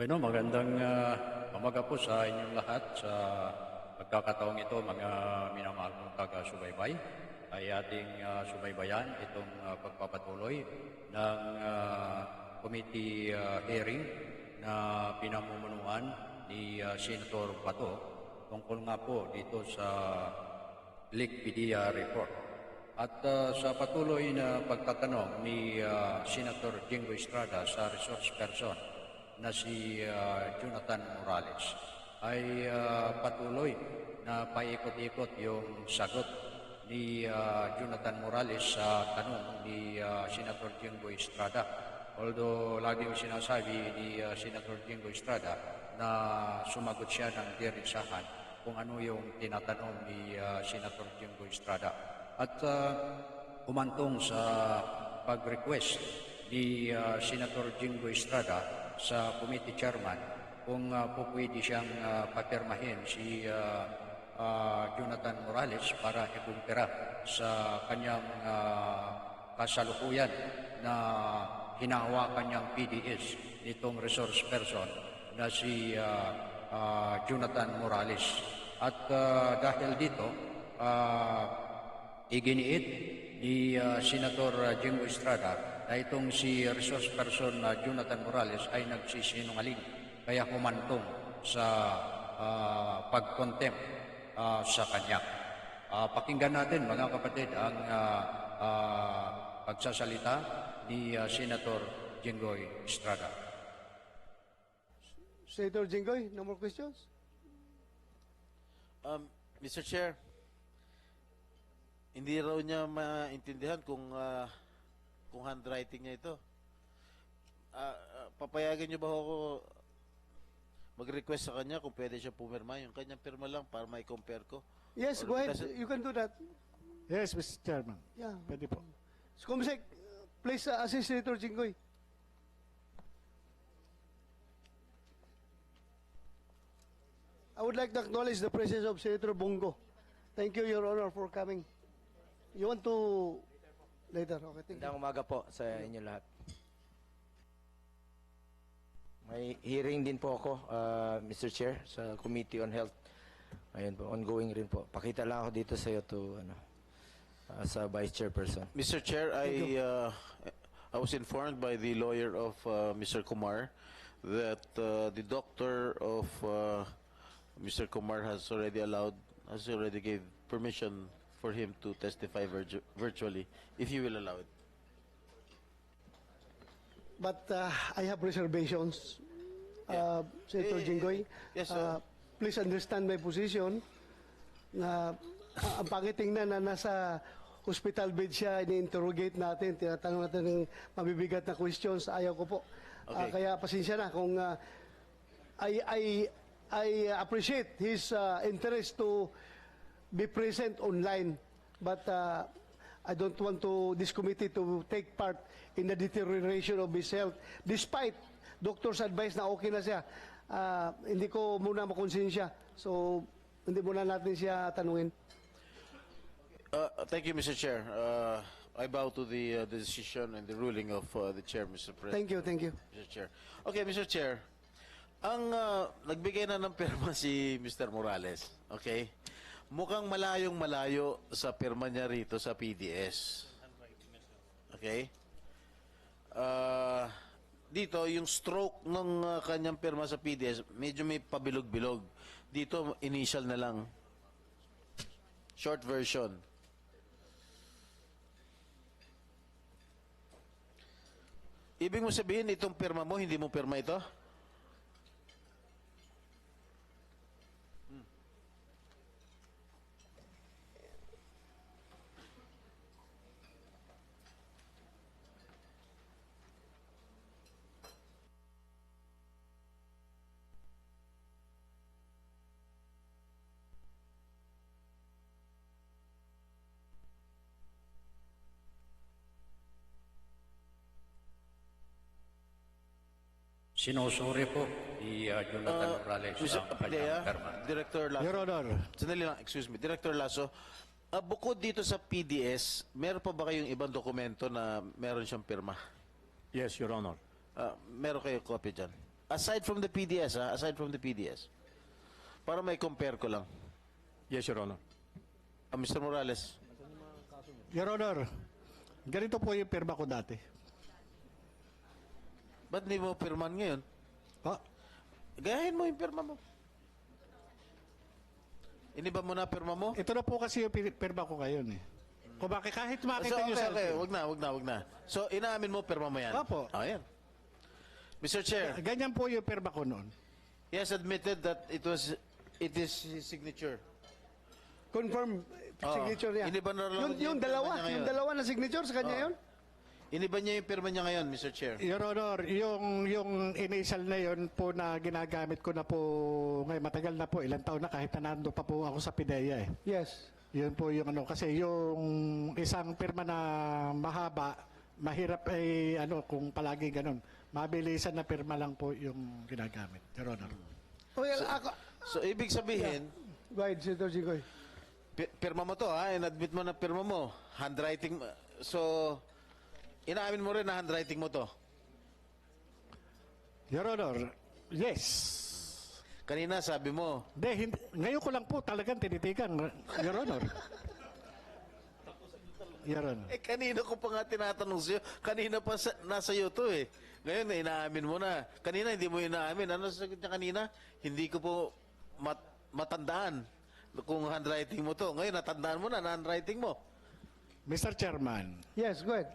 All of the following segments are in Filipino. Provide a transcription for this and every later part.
Bueno, magandang uh, umaga po sa inyong lahat sa pagkakataong ito, mga minamahal kong taga-subaybay. Ay ating uh, subaybayan itong uh, pagpapatuloy ng uh, committee uh, hearing na pinamumunuan ni uh, Senator Bato tungkol nga po dito sa Likpedia report. At uh, sa patuloy na pagtatanong ni uh, Senator Jingo Estrada sa resource person na si uh, Jonathan Morales ay uh, patuloy na paikot-ikot yung sagot ni uh, Jonathan Morales sa tanong ni uh, Senator Jingo Estrada. Although lagi yung sinasabi ni uh, Senator Jingo Estrada na sumagot siya ng dirisahan kung ano yung tinatanong ni uh, Senator Jingo Estrada. At uh, umantong sa pag-request ni uh, Senator Jingo Estrada sa committee chairman kung uh, po pwede siyang uh, papirmahin si uh, uh, Jonathan Morales para ikumpira sa kanyang uh, kasalukuyan na hinahawakan niyang PDS nitong resource person na si uh, uh, Jonathan Morales. At uh, dahil dito, uh, iginiit ni uh, Senator Jimbo Estrada na itong si resource person na Jonathan Morales ay nagsisinungaling kaya humantong sa uh, pagkontempt uh, sa kanya. Uh, pakinggan natin mga kapatid ang uh, uh, pagsasalita ni uh, Senator Jinggoy Estrada. Senator Jinggoy, no more questions? Um, Mr. Chair, hindi raw niya maintindihan kung ah, kung handwriting niya ito. Ah, ah, papayagan niyo ba ako mag-request sa kanya kung pwede siya pumirma? Yung kanyang pirma lang para may compare ko. Yes, Or go ahead. You can do that. Yes, Mr. Chairman. Yeah. Pwede po. Kumsek, uh, please uh, assist Senator Jinggoy. I would like to acknowledge the presence of Senator Bongo. Thank you, Your Honor, for coming. You want to later? Okay, thank you. Magandang umaga po sa inyo lahat. May hearing din po ako, uh, Mr. Chair, sa Committee on Health. Ayun po, ongoing rin po. Pakita lang ako dito sa iyo to, ano, uh, sa Vice Chairperson. Mr. Chair, I uh, I was informed by the lawyer of uh, Mr. Kumar that uh, the doctor of uh, Mr. Kumar has already allowed has already gave permission for him to testify virtu- virtually if you will allow it. But uh, I have reservations, uh, Senator Eh, Jinggoy. yes, Uh, sir. please understand my position na uh, ang pangit tingnan na nasa hospital bed siya, ini-interrogate natin, tinatanong natin ng mabibigat na questions, ayaw ko po. Uh, Okay. kaya pasensya na kung uh, I, I, I appreciate his uh, interest to be present online, but uh, I don't want to this committee to take part in the deterioration of his health. Despite doctor's advice na okay na siya, uh, hindi ko muna makonsensya. So, hindi muna natin siya tanungin. Uh, thank you, Mr. Chair. Uh, I bow to the, uh, the decision and the ruling of uh, the chair, Mr. President. Thank you, thank you. Mr. Chair. Okay, Mr. Chair. Ang ah, nagbigay na ng pirma si Mr. Morales, okay? Mukhang malayong malayo sa pirma niya rito sa PDS. Okay? Ah, dito, yung stroke ng ah, kanyang pirma sa PDS, medyo may pabilog-bilog. Dito, initial na lang. Short version. Ibig mo sabihin, itong pirma mo, hindi mo pirma ito? Sinusuri po ni uh, Jonathan Morales Mr. ang Padilla, kanyang perma. Director Lasso. Your Honor, Sandali lang, excuse me. Director Lasso, ah, bukod dito sa PDS, meron pa ba kayong ibang dokumento na meron siyang pirma? yes, Your Honor. Ah, meron kayo copy dyan? aside from the PDS, ha? Aside from the PDS. Para may compare ko lang. Yes, Your Honor. Ah, Mr. Morales. Your Honor, ganito po yung pirma ko dati. Ba't hindi mo pirman ngayon? Oh, Gayahin mo yung pirma mo. Iniba mo na pirma mo? ito na po kasi yung pi- pirma ko ngayon eh. Kung bakit kahit So, makita nyo okay, sa... okay. Wag na, wag na, wag na. So, inaamin mo, pirma mo yan? Opo. Ah, yan. Mr. Chair, Ganyan po yung pirma ko noon. he has admitted that it was, it is his signature. Confirm Oo. signature niya. Iniba na lang yung, yung yung dalawa, pirma niya yung ngayon. dalawa na signature sa kanya Oo. yun? Iniba niya yung pirma niya ngayon, Mr. Chair. Your Honor, yung, yung initial na yun po na ginagamit ko na po ngayon, matagal na po, ilang taon na kahit na nando pa po ako sa PIDEA eh. Yes. Yun po yung ano, kasi yung isang pirma na mahaba, mahirap ay ano kung palagi ganun. Mabilisan na pirma lang po yung ginagamit. Your Honor. Well, ako, So, ibig sabihin, go ahead, Senator Jinggoy. pi- pirma mo to, ha? In-admit mo na pirma mo. Handwriting, mo. so, inaamin mo rin na handwriting mo to. Your Honor, yes. Kanina sabi mo, De, hindi, ngayon ko lang po talagang tinitigan, Your Honor. Your Honor. eh kanina ko pa nga tinatanong sa'yo, kanina pa sa, nasa iyo to eh. Ngayon, na inaamin mo na. Kanina hindi mo inaamin. Ano sagot niya kanina? Hindi ko po mat, matandaan kung handwriting mo to. Ngayon, natandaan mo na na handwriting mo. Mr. Chairman, Yes, go ahead.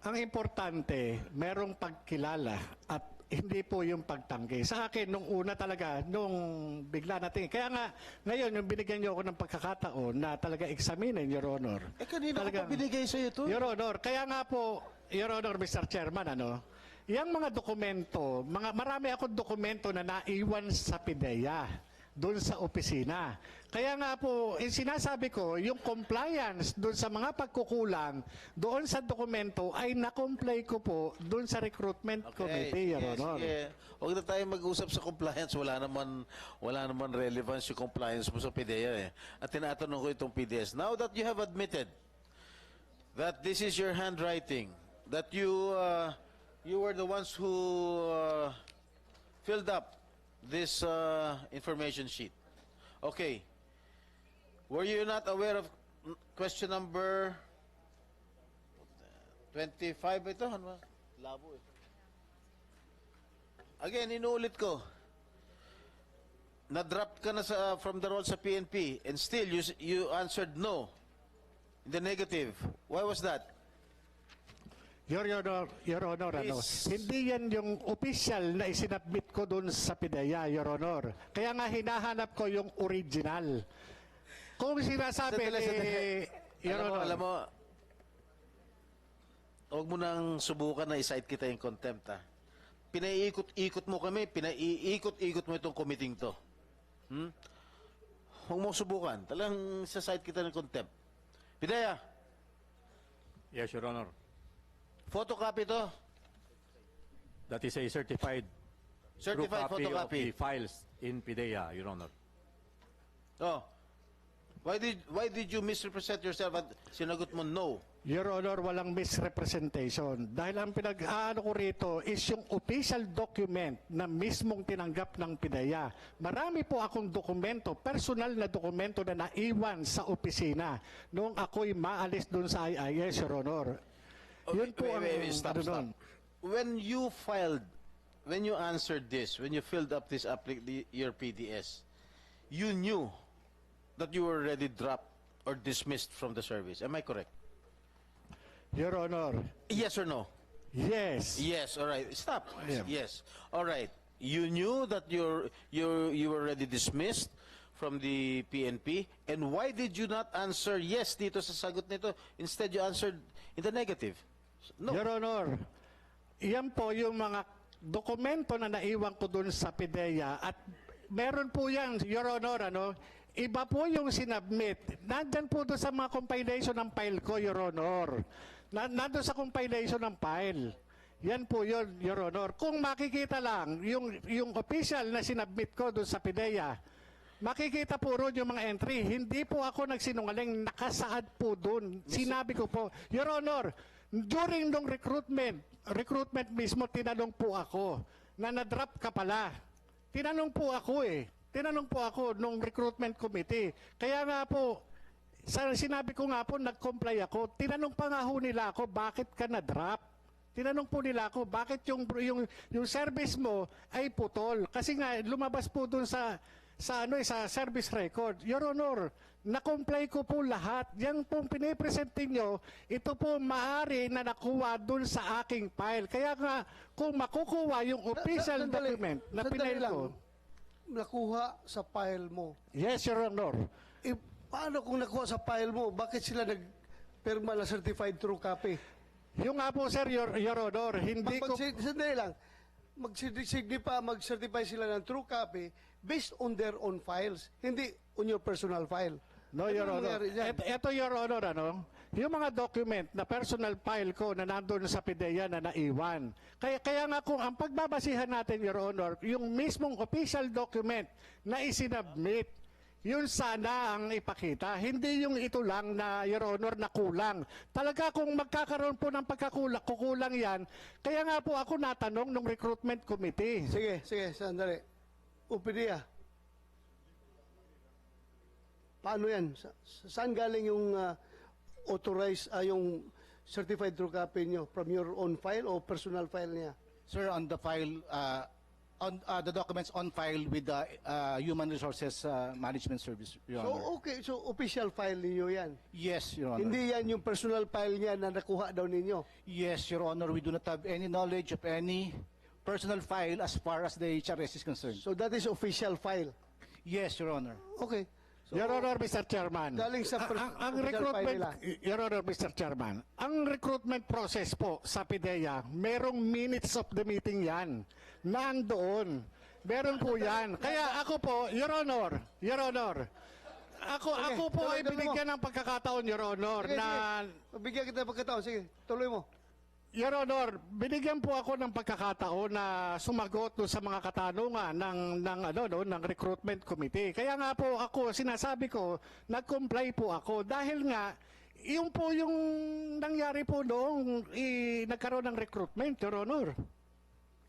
Ang importante, merong pagkilala at hindi po yung pagtanggi. Sa akin, nung una talaga, nung bigla natin, kaya nga, ngayon, yung binigyan niyo ako ng pagkakataon na talaga examinin, Your Honor. Eh kanina ko Talagang- pa binigay sa'yo to. Your Honor, kaya nga po, Your Honor, Mr. Chairman, ano, yung mga dokumento, mga, marami akong dokumento na naiwan sa PIDEA doon sa opisina. Kaya nga po, eh, sinasabi ko, yung compliance doon sa mga pagkukulang doon sa dokumento ay na-comply ko po doon sa recruitment committee, Your sige, Honor. sige. Huwag na tayo mag-usap sa compliance. Wala naman, wala naman relevance yung compliance mo sa PDEA eh. At tinatanong ko itong PDS. Now that you have admitted that this is your handwriting, that you uh, you were the ones who uh, filled up this uh, information sheet. Okay. Were you not aware of question number 25 ito? Ano? Labo eh. Again, inuulit ko. Na-drop ka na sa, from the role sa PNP and still you, you answered no. In the negative. Why was that? Your Honor, Your Honor, ano, Please. hindi yan yung official na isinabmit ko doon sa PIDEA, Your Honor. Kaya nga hinahanap ko yung original. Kung sinasabi Sandali, sandali. Your alam mo, Honor, alam mo, huwag mo nang subukan na isight kita yung contempt, ha? Pinaiikot-ikot mo kami, pinaiikot-ikot mo itong committing to. Hmm? Huwag mo subukan. Talagang sasite kita ng contempt. Pidaya, Yes, Your Honor. Photocopy to. That is a certified true Certified copy of photocopy. the files in PIDEA, Your Honor. Oh. Why did why did you misrepresent yourself at sinagot mo no? Your Honor, walang misrepresentation. Dahil ang pinag-aano ko rito is yung official document na mismong tinanggap ng PIDEA. Marami po akong dokumento, personal na dokumento na naiwan sa opisina noong ako'y maalis doon sa IIS, Your Honor. Yun po Wait, ang wait, wait, stop, ano stop. When you filed, when you answered this, when you filled up this applic- your PDS, you knew that you were already dropped or dismissed from the service. Am I correct? Your Honor, Yes or no? yes. Yes. All right. Stop. Yeah. Yes. All right. You knew that you're you you were already dismissed from the PNP, and why did you not answer yes dito sa sagot nito? Instead, you answered in the negative. No. Your Honor, yan po yung mga dokumento na naiwan ko dun sa PIDEA at meron po yan, Your Honor, ano, iba po yung sinubmit. Nandyan po doon sa mga compilation ng file ko, Your Honor. Na, nandun sa compilation ng file. Yan po yun, Your Honor. Kung makikita lang, yung, yung official na sinubmit ko doon sa PIDEA, Makikita po roon yung mga entry. Hindi po ako nagsinungaling. Nakasaad po doon. Sinabi ko po, Your Honor, during nung recruitment, recruitment mismo, tinanong po ako na na-drop ka pala. Tinanong po ako eh. Tinanong po ako nung recruitment committee. Kaya nga po, sa, sinabi ko nga po, nag-comply ako. Tinanong pa nga ho nila ako, bakit ka na-drop? Tinanong po nila ako, bakit yung, yung, yung service mo ay putol? Kasi nga, lumabas po dun sa, sa, ano, eh, sa service record. Your Honor, na-comply ko po lahat. Yan pong pinipresent nyo, ito po maari na nakuha dun sa aking file. Kaya nga, kung makukuha yung official Sandali, document na pinail ko, Nakuha sa file mo. yes, Your Honor. Eh, paano kung nakuha sa file mo, bakit sila nagpirma na certified true copy? Yung nga po, sir, Your, Your Honor, hindi Mag, ko... sandali lang. Mag-signify, mag-certify sila ng true copy based on their own files, hindi on your personal file. No, Ano Your Honor. eto, Your Honor, ano, yung mga document na personal file ko na nandun sa PIDEA na naiwan. Kaya, kaya nga kung ang pagbabasihan natin, Your Honor, yung mismong official document na isinabmit, yun sana ang ipakita. Hindi yung ito lang na, Your Honor, na kulang. Talaga kung magkakaroon po ng pagkakulang, kukulang yan, kaya nga po ako natanong ng recruitment committee. Sige, sige, sandali. Upidia. Paano yan? Sa, sa- saan galing yung ah, authorized, ah, yung certified true copy nyo? From your own file o personal file niya? Sir, on the file, uh, on uh, the documents on file with the uh, Human Resources uh, Management Service, Your Honor. So, okay. So, official file ninyo yan. Yes, Your Honor. Hindi yan yung personal file niya na nakuha daw ninyo. Yes, Your Honor. We do not have any knowledge of any personal file as far as the HRS is concerned. So, that is official file. Yes, Your Honor. Okay. So, Your Honor, Mr. Chairman. Galing sa ang, pers- ang, ang recruitment, Your Honor, Mr. Chairman, ang recruitment process po sa PIDEA, merong minutes of the meeting yan. Nandoon. Meron po yan. Kaya ako po, Your Honor, Your Honor, ako, Okay, ako po tuloy, ay tuloy mo. binigyan ng pagkakataon, Your Honor, sige, na sige. Bigyan kita ng pagkataon. Sige, tuloy mo. Your Honor, binigyan po ako ng pagkakataon na sumagot doon sa mga katanungan ng ng ano no, ng recruitment committee. Kaya nga po ako sinasabi ko, nag-comply po ako dahil nga yung po yung nangyari po noong i, nagkaroon ng recruitment, Your Honor.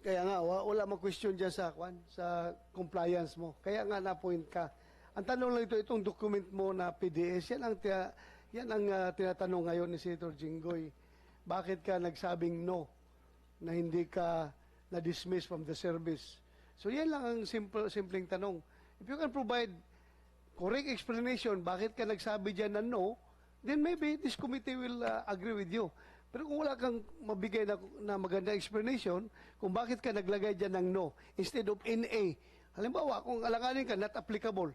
Kaya nga, wa- wala mang question dyan sa, kwan, sa compliance mo. Kaya nga na-point ka. Ang tanong lang ito, itong document mo na PDS, yan ang, tia, yan ang ah, tinatanong ngayon ni Senator Jinggoy. Bakit ka nagsabing no na hindi ka na-dismiss from the service? So yan lang ang simple, simpleng tanong. If you can provide correct explanation, bakit ka nagsabi dyan na no, then maybe this committee will uh, agree with you. Pero kung wala kang mabigay na, na maganda explanation, kung bakit ka naglagay dyan ng no, instead of NA, halimbawa, kung alanganin ka, not applicable,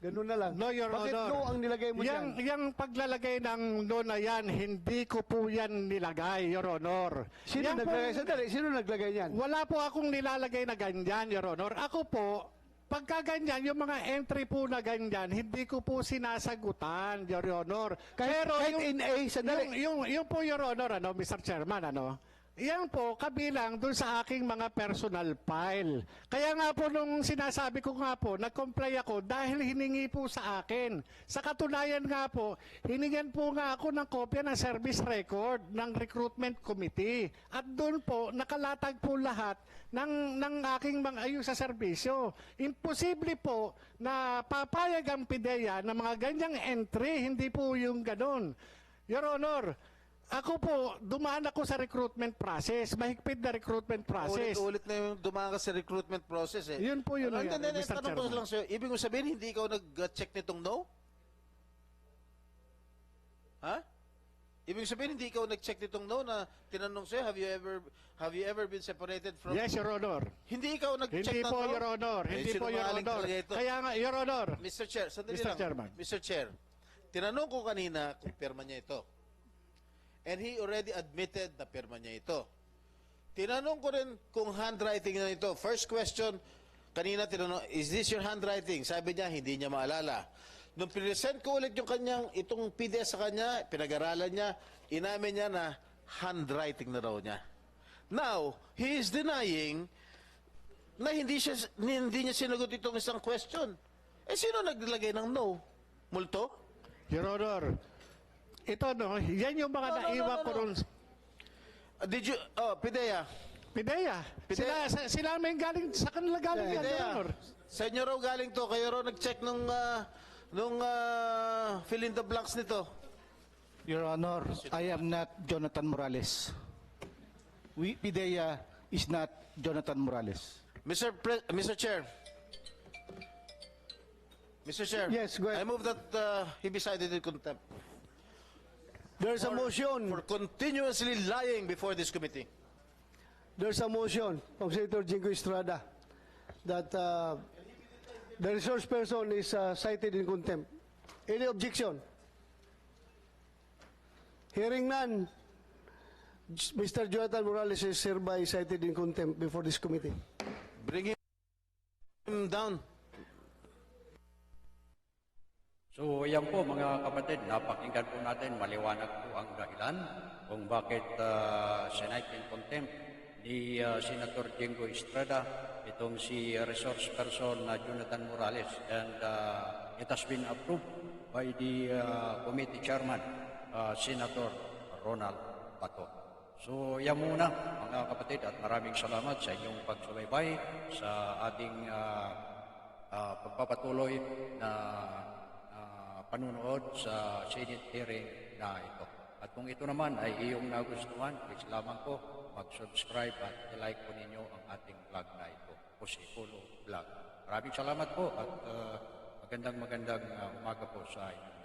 ganun na lang. No, Your bakit Honor. no ang nilagay mo yang, dyan? Yang paglalagay ng no na yan, hindi ko po yan nilagay, Your Honor. Sino Yan naglagay? Sandali, sino naglagay niyan? Wala po akong nilalagay na ganyan, Your Honor. Ako po, pagka ganyan, yung mga entry po na ganyan, hindi ko po sinasagutan, Your Honor. Kahit, kahit yung, NA, sandali. yung, yung, yung po, Your Honor, ano, Mr. Chairman, ano, yan po, kabilang dun sa aking mga personal file. Kaya nga po nung sinasabi ko nga po, nag-comply ako dahil hiningi po sa akin. Sa katunayan nga po, hiningan po nga ako ng kopya ng service record ng recruitment committee. At doon po, nakalatag po lahat ng, ng aking mga ayos sa serbisyo. Imposible po na papayag ang PIDEA na mga ganyang entry, hindi po yung ganun. Your Honor, ako po, dumaan ako sa recruitment process, mahigpit na recruitment process. Ulit-ulit na yung dumaan ka sa recruitment process eh. Yun po yun, Ano, hindi, hindi, Mr. tanong ko lang sa'yo, ibig mo sabihin, hindi ikaw nag-check nitong no? Ha? Ibig sabihin, hindi ikaw nag-check nitong no na tinanong sa'yo, have you ever have you ever been separated from... Yes, Your Honor. Hindi ikaw nag-check Hindi ng po, no? Your Honor. Eh, Hindi po, Your sinungaling Honor. talaga ito. Kaya nga, Your Honor. Mr. Chair, sandali Mr. lang. Chairman. Mr. Chair, tinanong ko kanina kung pirma niya ito. And he already admitted na pirma niya ito. Tinanong ko rin kung handwriting na ito. First question, kanina tinanong, is this your handwriting? Sabi niya, hindi niya maalala. Nung present ko ulit yung kanyang, itong PDF sa kanya, pinag-aralan niya, inamin niya na handwriting na raw niya. Now, he is denying na hindi siya hindi niya sinagot itong isang question. Eh sino naglagay ng no? Multo? Your Honor. Ito, no, yan yung mga No, no, no, naiwan no, ko no. ron. Did you Oh, Pidea. PIDEA. PIDEA. Sila, sa- sila may galing, sa kanila galing yan, Your Idea. Honor. Sa inyo raw galing to, kayo raw nag-check nung, ah, nung ah, fill in the blanks nito. Your Honor, I am not Jonathan Morales. We, PIDEA is not Jonathan Morales. Mr. Pre- Mr. Chair. Mr. Chair. Yes, go ahead. I move that uh, he be cited in contempt There's a motion. for continuously lying before this committee. There's a motion from Senator Jingo Estrada that uh, the resource person is uh, cited in contempt. Any objection? Hearing none, Mr. Jonathan Morales is hereby cited in contempt before this committee. Bring him down. So yan po mga kapatid, napakinggan po natin, maliwanag po ang dahilan kung bakit uh, sinight in contempt ni uh, Senator Jingo Estrada, itong si resource person na Jonathan Morales. And uh, it has been approved by the uh, committee chairman, uh, Senator Ronald Bato. So yan muna mga kapatid at maraming salamat sa inyong pagsubaybay sa ating uh, uh, pagpapatuloy na uh, panunood sa Senate hearing na ito. At kung ito naman ay iyong nagustuhan, please lamang po mag-subscribe at i-like po ninyo ang ating vlog na ito, Posikulo Vlog. Maraming salamat po at uh, magandang magandang uh, umaga po sa lahat.